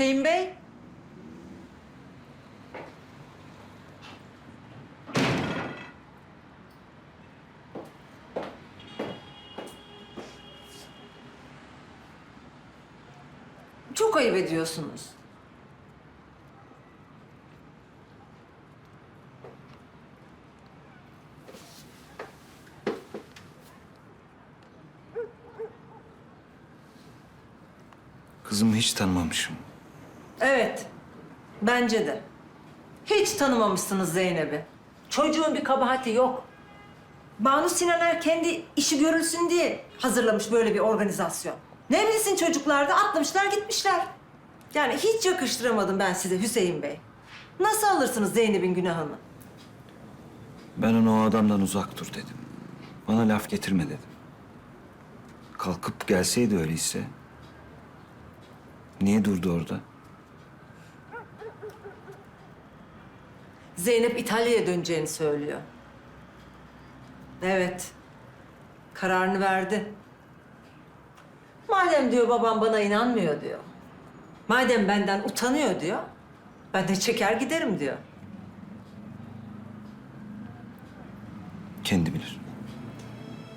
Hüseyin Bey. Çok ayıp ediyorsunuz. Kızımı hiç tanımamışım. Evet, bence de. Hiç tanımamışsınız Zeynep'i. Çocuğun bir kabahati yok. Banu Sinaner kendi işi görülsün diye hazırlamış böyle bir organizasyon. Ne bilsin çocuklar da atlamışlar gitmişler. Yani hiç yakıştıramadım ben size Hüseyin Bey. Nasıl alırsınız Zeynep'in günahını? Ben ona o adamdan uzak dur dedim. Bana laf getirme dedim. Kalkıp gelseydi öyleyse. Niye durdu orada? Zeynep İtalya'ya döneceğini söylüyor. Evet. Kararını verdi. Madem diyor babam bana inanmıyor diyor. Madem benden utanıyor diyor. Ben de çeker giderim diyor. Kendi bilir.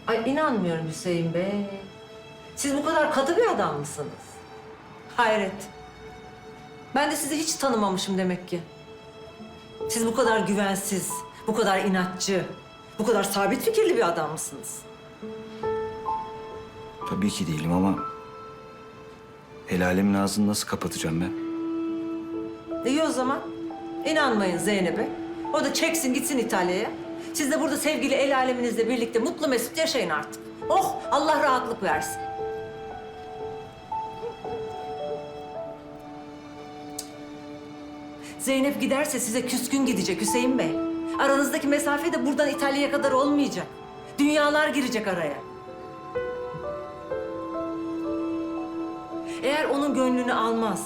Ay inanmıyorum Hüseyin Bey. Siz bu kadar katı bir adam mısınız? Hayret. Ben de sizi hiç tanımamışım demek ki. Siz bu kadar güvensiz, bu kadar inatçı, bu kadar sabit fikirli bir adam mısınız? Tabii ki değilim ama... El alemin ağzını nasıl kapatacağım ben? İyi o zaman. İnanmayın Zeynep'e. O da çeksin gitsin İtalya'ya. Siz de burada sevgili el aleminizle birlikte mutlu mesut yaşayın artık. Oh Allah rahatlık versin. Zeynep giderse size küskün gidecek Hüseyin Bey. Aranızdaki mesafe de buradan İtalya'ya kadar olmayacak. Dünyalar girecek araya. Eğer onun gönlünü almaz,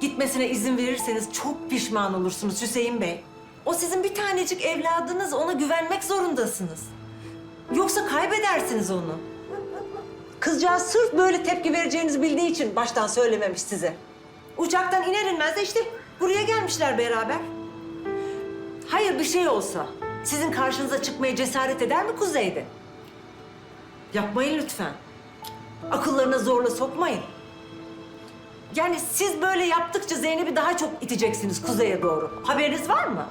gitmesine izin verirseniz çok pişman olursunuz Hüseyin Bey. O sizin bir tanecik evladınız, ona güvenmek zorundasınız. Yoksa kaybedersiniz onu. Kızcağız sırf böyle tepki vereceğinizi bildiği için baştan söylememiş size. Uçaktan iner inmez de işte buraya gelmişler beraber. Hayır bir şey olsa sizin karşınıza çıkmaya cesaret eder mi Kuzey'de? Yapmayın lütfen. Akıllarına zorla sokmayın. Yani siz böyle yaptıkça Zeynep'i daha çok iteceksiniz kuzeye doğru. Haberiniz var mı?